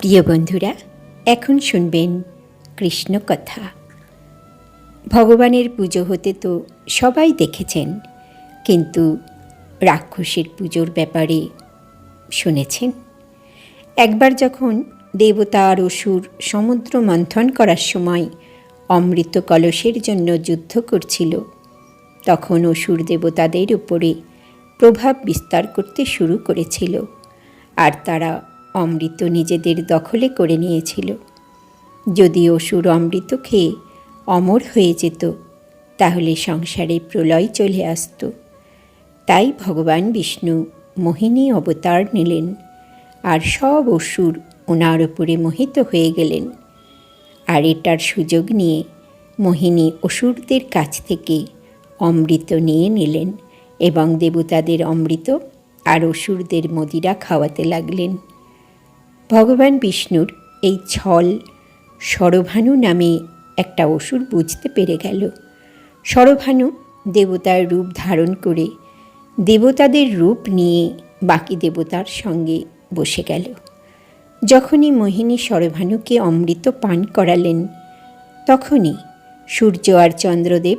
প্রিয় বন্ধুরা, এখন শুনবেন কৃষ্ণ কথা। ভগবানের পুজো হতে তো সবাই দেখেছেন, কিন্তু রাক্ষসের পুজোর ব্যাপারে শুনেছেন? একবার যখন দেবতা আর অসুর সমুদ্র মন্থন করার সময় অমৃত কলসের জন্য যুদ্ধ করছিল, তখন অসুর দেবতাদের উপরে প্রভাব বিস্তার করতে শুরু করেছিল, আর তারা অমৃত নিজেদের দখলে করে নিয়েছিল। যদি অসুর অমৃত খেয়ে অমর হয়ে যেত, তাহলে সংসারে প্রলয় চলে আসতো। তাই ভগবান বিষ্ণু মোহিনী অবতার নিলেন, আর সব অসুর ওনার উপরে মোহিত হয়ে গেলেন। আর এটার সুযোগ নিয়ে মোহিনী অসুরদের কাছ থেকে অমৃত নিয়ে নিলেন এবং দেবতাদের অমৃত আর অসুরদের মদিরা খাওয়াতে লাগলেন। ভগবান বিষ্ণুর এই ছল সরভানু নামে একটা অসুর বুঝতে পেরে গেল। সরভানু দেবতার রূপ ধারণ করে দেবতাদের রূপ নিয়ে বাকি দেবতার সঙ্গে বসে গেল। যখনই মোহিনী সরভানুকে অমৃত পান করালেন, তখনই সূর্য আর চন্দ্রদেব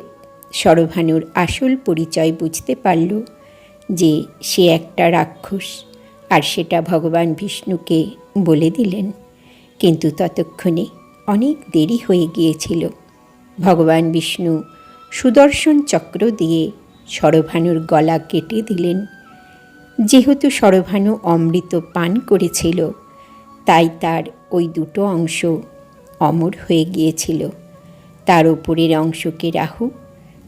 সরভানুর আসল পরিচয় বুঝতে পারল যে সে একটা রাক্ষস আর সেটা ভগবান বিষ্ণুকে বলে দিলেন। কিন্তু ততক্ষণে অনেক দেরি হয়ে গিয়েছিল। ভগবান বিষ্ণু সুদর্শন চক্র দিয়ে সরভানুর গলা কেটে দিলেন। যেহেতু সরভানু অমৃত পান করেছিল, তাই তার ওই দুটো অংশ অমর হয়ে গিয়েছিল। তার ওপরের অংশকে রাহু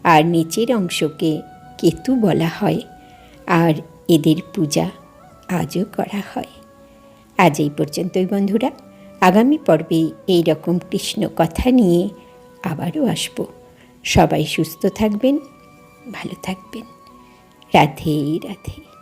আর নিচের অংশকে কেতু বলা হয়। আর এদের পূজা আজও করা হয়। আজ এই পর্যন্তই বন্ধুরা। আগামী পর্বে এই রকম কৃষ্ণ কথা নিয়ে আবারও আসব। সবাই সুস্থ থাকবেন, ভালো থাকবেন। রাধে রাধে।